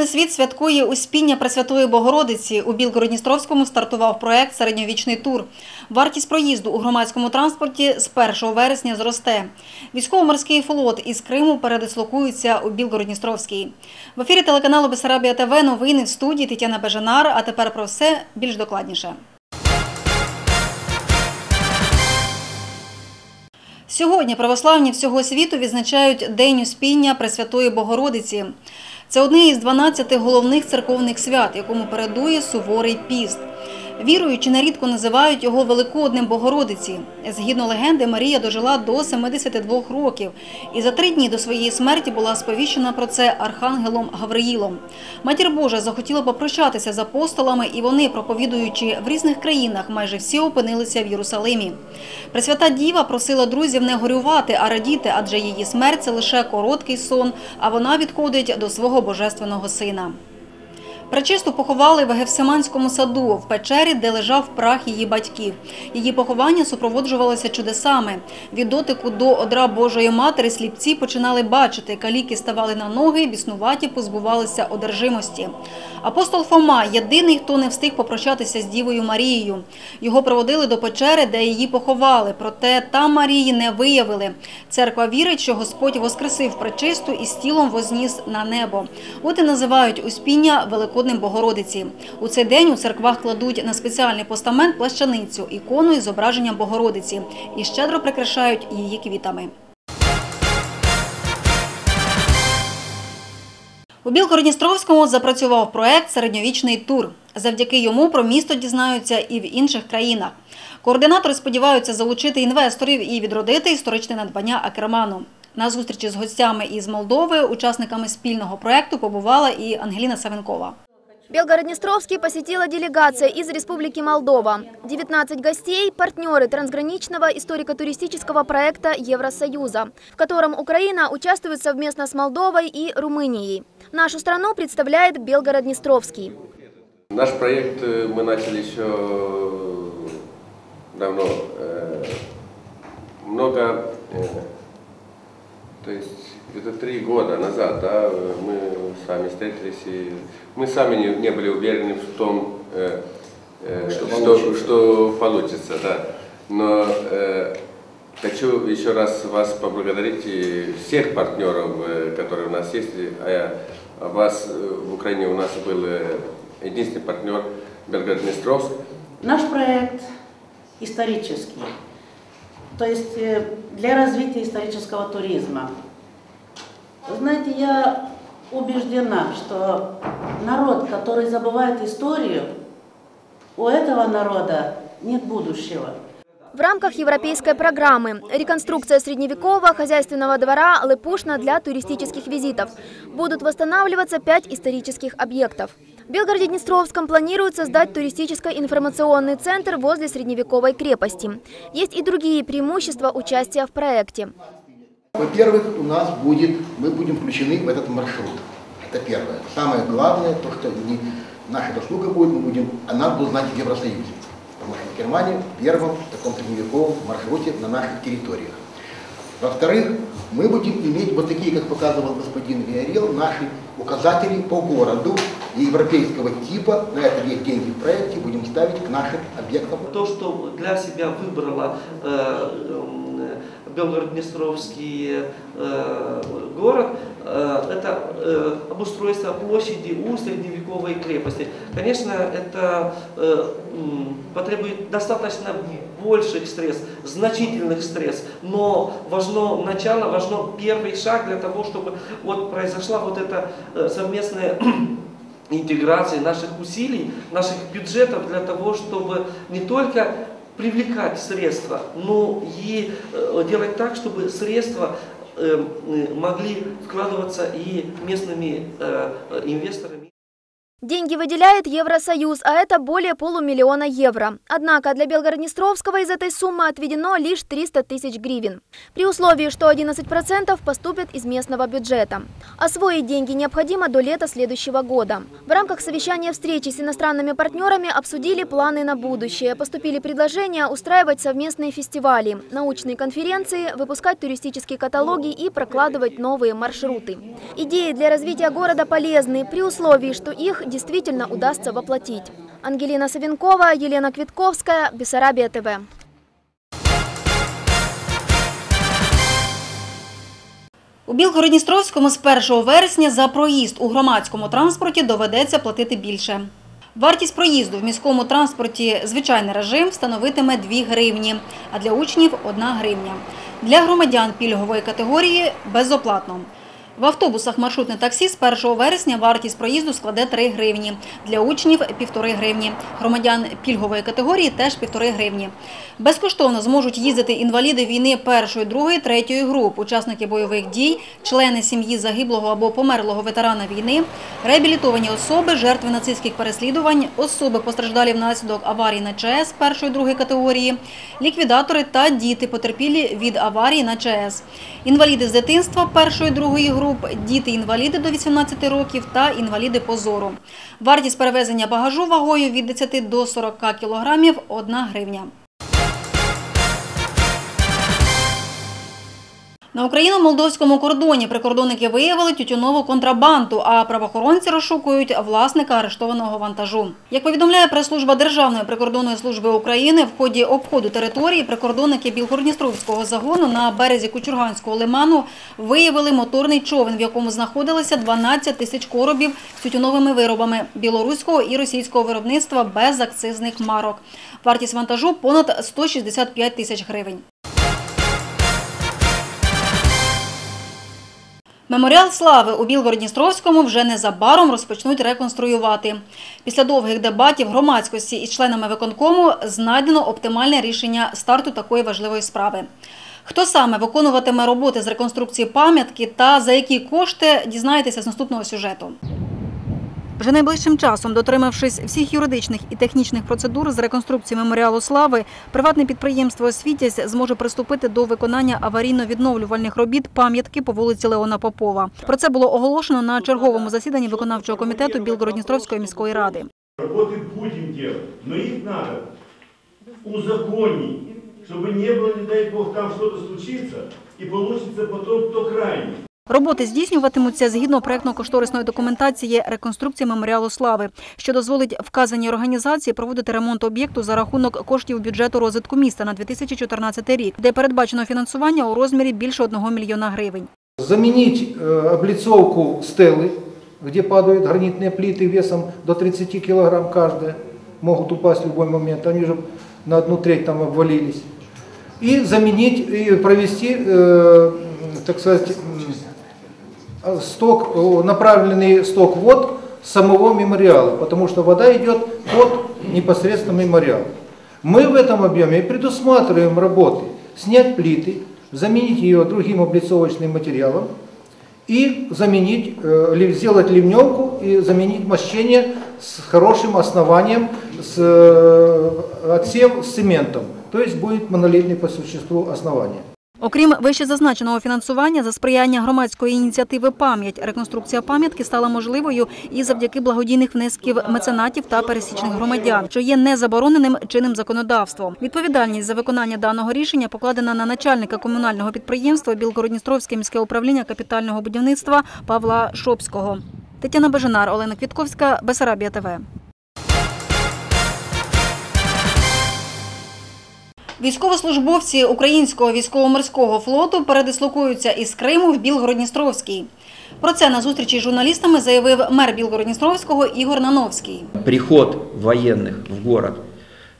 Православний світ святкує Успіння Пресвятої Богородиці. У Білгородністровському стартував проект «Середньовічний тур». Вартість проїзду у громадському транспорті з 1 вересня зросте. Військово-морський флот із Криму передислокується у Білгородністровський. В ефірі телеканалу Бесарабія ТВ новини в студії Тетяна Бежанар. А тепер про все більш докладніше. Сьогодні православні всього світу відзначають День Успіння Пресвятої Богородиці. Це одне із 12 головних церковних свят, якому передує суворий піст. Віруючі нерідко називають його Великоднем Богородиці. Згідно легенди, Марія дожила до 72 років і за три дні до своєї смерті була сповіщена про це архангелом Гавриїлом. Матір Божа захотіла попрощатися з апостолами, і вони, проповідуючи в різних країнах, майже всі опинилися в Єрусалимі. Пресвята Діва просила друзів не горювати, а радіти, адже її смерть це лише короткий сон, а вона відходить до свого божественного сина. Пречисту поховали в Гефсиманському саду, в печері, де лежав прах її батьків. Її поховання супроводжувалося чудесами. Від дотику до одра Божої Матері сліпці починали бачити, каліки ставали на ноги, біснуваті позбувалися одержимості. Апостол Фома – єдиний, хто не встиг попрощатися з Дівою Марією. Його проводили до печери, де її поховали, проте там Марії не виявили. Церква вірить, що Господь воскресив пречисту і з тілом возніс на небо. От і називають Успіння Великодним Богородиці. У цей день у церквах кладуть на спеціальний постамент плащаницю, ікону із зображенням Богородиці і щедро прикрашають її квітами. У Білгородністровському запрацював проект Середньовічний тур. Завдяки йому про місто дізнаються і в інших країнах. Координатори сподіваються залучити інвесторів і відродити історичне надбання Акерману. На зустрічі з гостями із Молдови, учасниками спільного проекту, побувала і Ангеліна Савенкова. Белгород-Днестровский посетила делегация из Республики Молдова. 19 гостей – партнеры трансграничного историко-туристического проекта Евросоюза, в котором Украина участвует совместно с Молдовой и Румынией. Нашу страну представляет Белгород-Днестровский. Наш проект э, мы начали еще давно. Э, Много, э, то есть где-то три года назад, да, мы с вами встретились, и мы сами не, не были уверены в том, э, э, Что что, получится. что получится, да. Но э, хочу еще раз вас поблагодарить и всех партнеров, э, которые у нас есть. А а вас э, в Украине у нас был э, единственный партнер Белгород-Днестровск. Наш проект исторический, то есть э, для развития исторического туризма. Знаете, я убеждена, что народ, который забывает историю, у этого народа нет будущего. В рамках европейской программы «Реконструкция средневекового хозяйственного двора Лепушна для туристических визитов» будут восстанавливаться пять исторических объектов. В Белгороде-Днестровском планируют создать туристическо-информационный центр возле средневековой крепости. Есть и другие преимущества участия в проекте. Во-первых, у нас будет, мы будем включены в этот маршрут. Это первое. Самое главное, то, что не, наша заслуга будет, мы будем, а нас будут знать в Евросоюзе. Потому что Германия в первом таком средневековом маршруте на наших территориях. Во-вторых, мы будем иметь вот такие, как показывал господин Виарел, наши указатели по городу европейского типа. На это есть деньги в проекте, будем ставить к нашим объектам. То, что для себя выбрала э, м, Белгород-Днестровский э, город, э, это э, обустройство площади у средневековой крепости. Конечно, это э, потребует достаточно больших средств, значительных средств, но важно начало, важно первый шаг для того, чтобы вот произошла вот эта э, совместная интеграции наших усилий, наших бюджетов для того, чтобы не только привлекать средства, но и э, делать так, чтобы средства э, могли вкладываться и местными э, инвесторами. Деньги выделяет Евросоюз, а это более полумиллиона евро. Однако для Белгороднестровского из этой суммы отведено лишь 300 тысяч гривен. При условии, что 11% поступят из местного бюджета. Освоить деньги необходимо до лета следующего года. В рамках совещания встречи с иностранными партнерами обсудили планы на будущее. Поступили предложения устраивать совместные фестивали, научные конференции, выпускать туристические каталоги и прокладывать новые маршруты. Идеи для развития города полезны при условии, что их действительно удастся воплотить. Ангелина Савенкова, Елена Квитковская, Бессарабия ТВ. У Білгородністровському з 1 вересня за проїзд у громадському транспорті доведеться платити більше. Вартість проїзду в міському транспорті звичайний режим встановитиме 2 гривні, а для учнів – 1 гривня. Для громадян пільгової категорії – безоплатно. В автобусах маршрутне таксі з 1 вересня вартість проїзду складе 3 гривні. Для учнів – 1,5 гривні. Громадян пільгової категорії – теж 1,5 гривні. Безкоштовно зможуть їздити інваліди війни першої, другої, третьої груп, учасники бойових дій, члени сім'ї загиблого або померлого ветерана війни, реабілітовані особи, жертви нацистських переслідувань, особи постраждалі внаслідок аварій на ЧАЕС першої, другої категорії, ліквідатори та діти потерпілі від аварії на ЧАЕС, інваліди з дитинства першої, другої груп, діти-інваліди до 18 років та інваліди по зору. Вартість перевезення багажу вагою від 10 до 40 кілограмів – 1 гривня. На україно-молдовському кордоні прикордонники виявили тютюнову контрабанду, а правоохоронці розшукують власника арештованого вантажу. Як повідомляє прес-служба Державної прикордонної служби України, в ході обходу території прикордонники Білгородністровського загону на березі Кучурганського лиману виявили моторний човен, в якому знаходилося 12 тисяч коробів з тютюновими виробами білоруського і російського виробництва без акцизних марок. Вартість вантажу понад 165 тисяч гривень. Меморіал слави у Білгородністровському вже незабаром розпочнуть реконструювати. Після довгих дебатів громадськості із членами виконкому знайдено оптимальне рішення старту такої важливої справи. Хто саме виконуватиме роботи з реконструкції пам'ятки та за які кошти, дізнаєтеся з наступного сюжету. Вже найближчим часом, дотримавшись всіх юридичних і технічних процедур з реконструкції меморіалу слави, приватне підприємство «Освітязь» зможе приступити до виконання аварійно-відновлювальних робіт пам'ятки по вулиці Леона Попова. Про це було оголошено на черговому засіданні виконавчого комітету Білгородністровської міської ради. Работы будем делать, но их надо узаконить, чтобы не было, не дай бог, там что-то случится, и получится потом кто крайний. Роботи здійснюватимуться згідно проєктно-кошторисної документації реконструкції меморіалу слави, що дозволить вказаній організації проводити ремонт об'єкту за рахунок коштів бюджету розвитку міста на 2014 рік, де передбачено фінансування у розмірі більше 1 мільйона гривень. Заменить э, облицовку стелы, где падают гранитные плиты весом до 30 килограмм каждая, могут упасть в любой момент, они же на одну треть там обвалились. И заменить, и провести, э, так сказать, м, сток, э, направленный сток вод самого мемориала, потому что вода идет под непосредственно мемориал. Мы в этом объеме предусматриваем работы. Снять плиты, заменить ее другим облицовочным материалом и заменить, э, сделать ливневку и заменить мощение с хорошим основанием, с э, отсев с цементом. То есть будет монолитный по существу основание. Окрім вище зазначеного фінансування, за сприяння громадської ініціативи «Пам'ять» реконструкція пам'ятки стала можливою і завдяки благодійних внесків меценатів та пересічних громадян, що є незабороненим чинним законодавством. Відповідальність за виконання даного рішення покладена на начальника комунального підприємства Білгородністровське міське управління капітального будівництва Павла Шопського. Тетяна Бежанар, Олена Квітковська, Бесарабія ТВ. Військовослужбовці українського військово-морського флоту передислокуються із Криму в Білгородністровський. Про це на зустрічі з журналістами заявив мер Білгородністровського Ігор Нановський. Приход военных в город,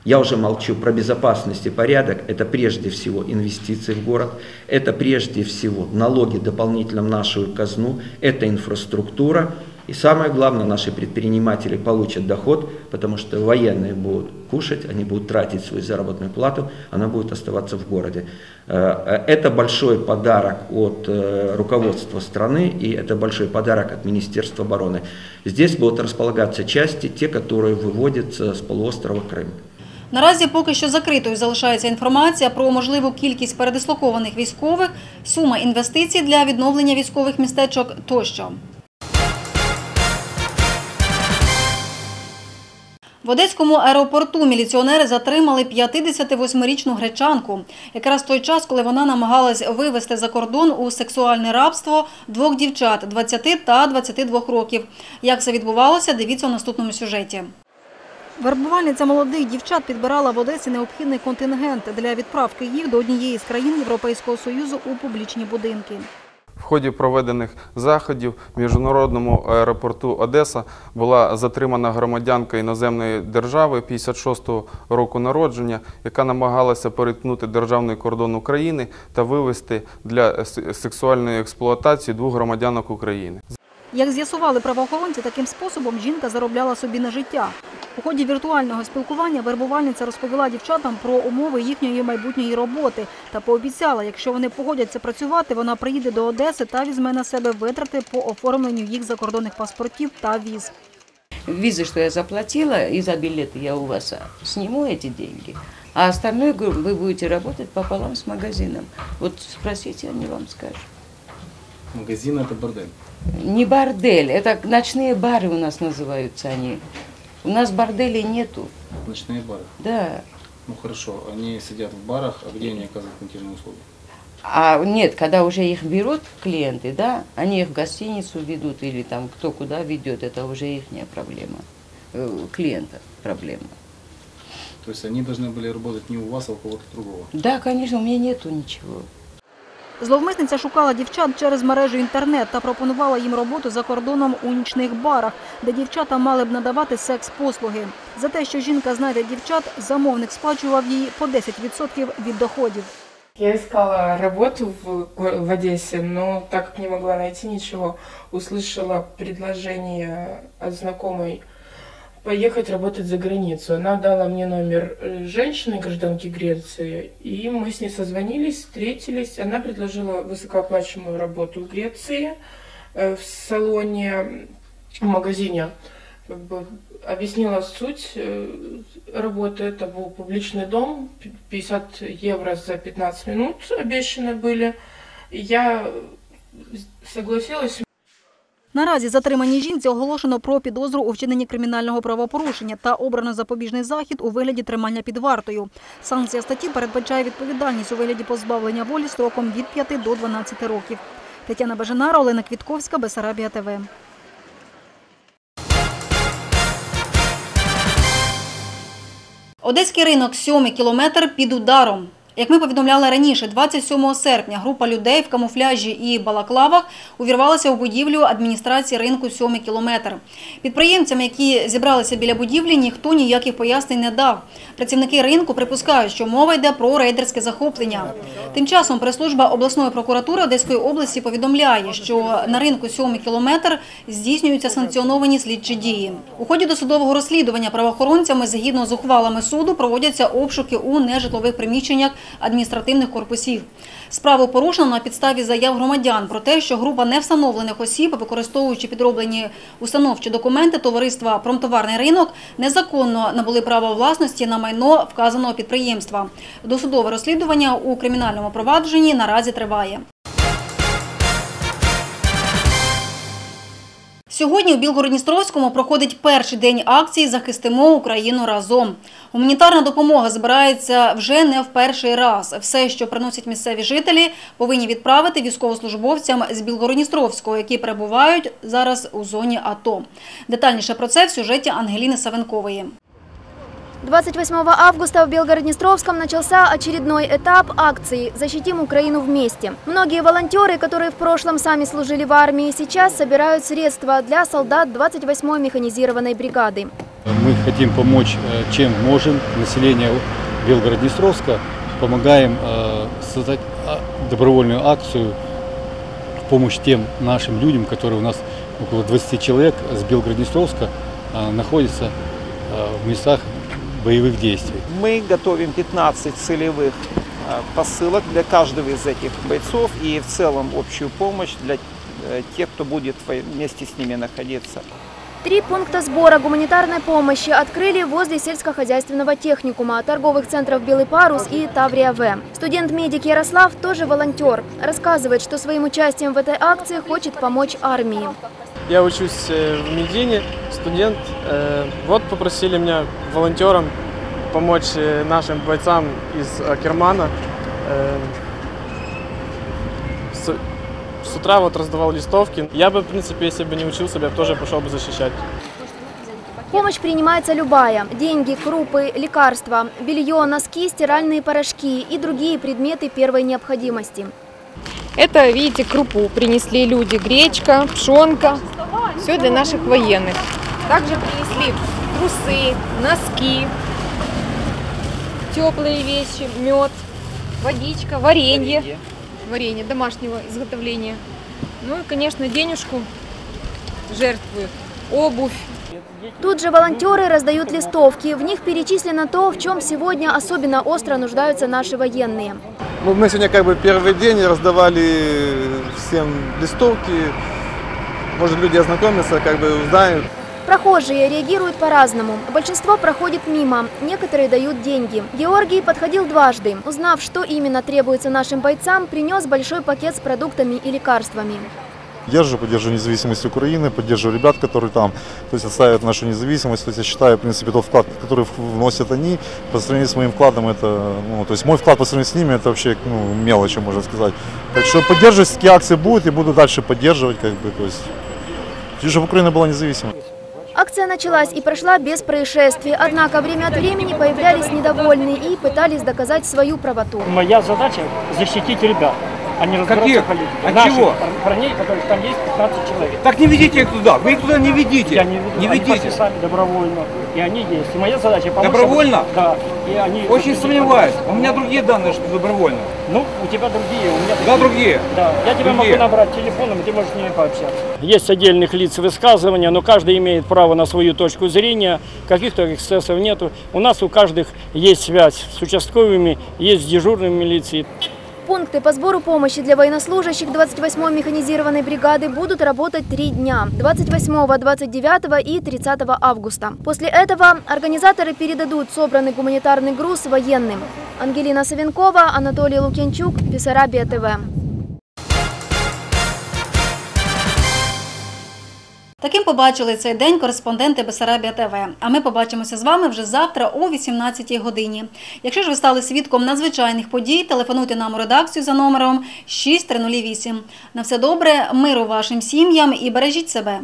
я уже молчу про безопасность и порядок, это прежде всего инвестиции в город, это прежде всего налоги дополнительно в нашу казну, это инфраструктура, И самое главное, наши предприниматели получат доход, потому что военные будут кушать, они будут тратить свою заработную плату, она будет оставаться в городе. Э, Это большой подарок от э, руководства страны и это большой подарок от Министерства обороны. Здесь будут располагаться части, те, которые выводятся с полуострова Крым. Наразі поки що закритою залишається інформація про можливу кількість передислокованих військових, сума інвестицій для відновлення військових містечок тощо. В Одеському аеропорту міліціонери затримали 58-річну гречанку, якраз той час, коли вона намагалась вивезти за кордон у сексуальне рабство двох дівчат 20 та 22 років. Як це відбувалося, дивіться у наступному сюжеті. Вербувальниця молодих дівчат підбирала в Одесі необхідний контингент для відправки їх до однієї з країн Європейського Союзу у публічні будинки. В ході проведених заходів в міжнародному аеропорту Одеса була затримана громадянка іноземної держави 56-го року народження, яка намагалася перетнути державний кордон України та вивезти для сексуальної експлуатації двох громадянок України. Як з'ясували правоохоронці, таким способом жінка заробляла собі на життя. У ході віртуального спілкування вербувальниця розповіла дівчатам про умови їхньої майбутньої роботи та пообіцяла, якщо вони погодяться працювати, вона приїде до Одеси та візьме на себе витрати по оформленню їх закордонних паспортів та віз. Визы, что я заплатила, и за билеты я у вас а, сниму эти деньги. А остальное, говорю, вы будете работать пополам с магазином. Вот спросите, они вам скажут. Магазин это бордель. Не бордель, это ночные бары у нас называются они. У нас борделей нету. Ночные бары. Да. Ну хорошо, они сидят в барах, а где они оказывают интимные услуги? А нет, когда уже их берут клиенты, да, они их в гостиницу ведут или там кто куда ведет, это уже их проблема. Э, Клиента проблема. То есть они должны были работать не у вас, а у кого-то другого. Да, конечно, у меня нету ничего. Зловмисниця шукала дівчат через мережу інтернет та пропонувала їм роботу за кордоном у нічних барах, де дівчата мали б надавати секс-послуги. За те, що жінка знайде дівчат, замовник сплачував їй по 10% від доходів. Я искала работу в, в Одессе, но так не могла найти ничего, услышала предложение от знакомой поехать работать за границу. Она дала мне номер э, женщины, гражданки Греции, и мы с ней созвонились, встретились. Она предложила высокооплачиваемую работу в Греции, э, в салоне, в магазине. Как бы объяснила суть э, работы. Это был публичный дом, п- 50 евро за 15 минут обещаны были. Я согласилась. Наразі затриманій жінці оголошено про підозру у вчиненні кримінального правопорушення та обрано запобіжний захід у вигляді тримання під вартою. Санкція статті передбачає відповідальність у вигляді позбавлення волі строком від 5 до 12 років. Тетяна Бажанара, Олена Квітковська, Бесарабія ТВ. Одеський ринок сьомий кілометр під ударом. Як ми повідомляли раніше, 27 серпня група людей в камуфляжі і балаклавах увірвалася у будівлю адміністрації ринку сьомий кілометр. Підприємцям, які зібралися біля будівлі, ніхто ніяких пояснень не дав. Працівники ринку припускають, що мова йде про рейдерське захоплення. Тим часом прес-служба обласної прокуратури Одеської області повідомляє, що на ринку сьомий кілометр здійснюються санкціоновані слідчі дії. У ході досудового розслідування правоохоронцями згідно з ухвалами суду проводяться обшуки у нежитлових приміщеннях адміністративних корпусів. Справу порушено на підставі заяв громадян про те, що група невстановлених осіб, використовуючи підроблені установчі документи товариства Промтоварний ринок, незаконно набули право власності на майно вказаного підприємства. Досудове розслідування у кримінальному провадженні наразі триває. Сьогодні у Білгородністровському проходить перший день акції Захистимо Україну разом. Гуманітарна допомога збирається вже не в перший раз. Все, що приносять місцеві жителі, повинні відправити військовослужбовцям з Білгородністровського, які перебувають зараз у зоні АТО. Детальніше про це в сюжеті Ангеліни Савенкової. 28 августа в Белгород-Днестровском начался очередной этап акции «Защитим Украину вместе». Многие волонтеры, которые в прошлом сами служили в армии, сейчас собирают средства для солдат 28-й механизированной бригады. Мы хотим помочь, э, чем можем, населению Белгород-Днестровска. Помогаем э, создать а, добровольную акцию в помощь тем нашим людям, которые у нас около 20 человек с Белгороднестровска а, находятся в местах боевых действий. Мы готовим 15 целевых э, посылок для каждого из этих бойцов и в целом общую помощь для э, тех, кто будет вместе с ними находиться. Три пункта сбора гуманитарной помощи открыли возле сельскохозяйственного техникума, торговых центров «Белый парус» и «Таврия В». Студент-медик Ярослав тоже волонтер. Рассказывает, что своим участием в этой акции хочет помочь армии. Я учусь э, в Медине, студент. Э, Вот попросили меня волонтером помочь э, нашим бойцам из Акермана. С с утра вот раздавал листовки. Я бы, в принципе, если бы не учился, я бы тоже пошел бы защищать. Помощь принимается любая. Деньги, крупы, лекарства, белье, носки, стиральные порошки и другие предметы первой необходимости. Это, видите, крупу принесли люди, гречка, пшенка, все для наших военных. Также принесли трусы, носки, теплые вещи, мед, водичка, варенье, варенье домашнего изготовления. Ну и, конечно, денежку жертвуют, обувь. Тут же волонтеры раздают листовки. В них перечислено то, в чем сегодня особенно остро нуждаются наши военные. Ну, мы сегодня как бы первый день раздавали всем листовки. Может, люди ознакомятся, как бы узнают. Прохожие реагируют по-разному. Большинство проходит мимо, некоторые дают деньги. Георгий подходил дважды. Узнав, что именно требуется нашим бойцам, принес большой пакет с продуктами и лекарствами. Поддерживаю, поддерживаю независимость Украины, поддерживаю ребят, которые там, то есть отстаивают нашу независимость. То есть я считаю, в принципе, тот вклад, который вносят они, по сравнению с моим вкладом, это, ну, то есть мой вклад по сравнению с ними, это вообще, ну, мелочи, можно сказать. Так что поддерживать такие акции будут и буду дальше поддерживать, как бы, то есть, чтобы Украина была независимой. Акция началась и прошла без происшествий. Однако время от времени появлялись недовольные и пытались доказать свою правоту. Моя задача защитить ребят, а разбираться Каких? От Наших чего? пар- парней, которых там есть 15 человек. Так не ведите их туда, вы их туда не ведите. Я не веду, Не они ведите. подписали добровольно, и они есть. И моя задача помочь. Добровольно? им. Да. И они Очень сомневаюсь. У меня другие данные, что добровольно. Ну, у тебя другие, у меня Да, другие. Да, я тебе Другие. могу набрать телефоном, и ты можешь с ними пообщаться. Есть отдельных лиц высказывания, но каждый имеет право на свою точку зрения. Каких-то эксцессов нету. У нас у каждых есть связь с участковыми, есть с дежурными милицией. Пункты по сбору помощи для военнослужащих 28-й механизированной бригады будут работать три дня – 28, 29 и 30 августа. После этого организаторы передадут собранный гуманитарный груз военным. Ангелина Савенкова, Анатолий Лукьянчук, Бессарабия ТВ. Таким побачили цей день кореспонденти Бесарабія ТВ. А ми побачимося з вами вже завтра о 18 годині. Якщо ж ви стали свідком надзвичайних подій, телефонуйте нам у редакцію за номером 6308. На все добре, миру вашим сім'ям і бережіть себе.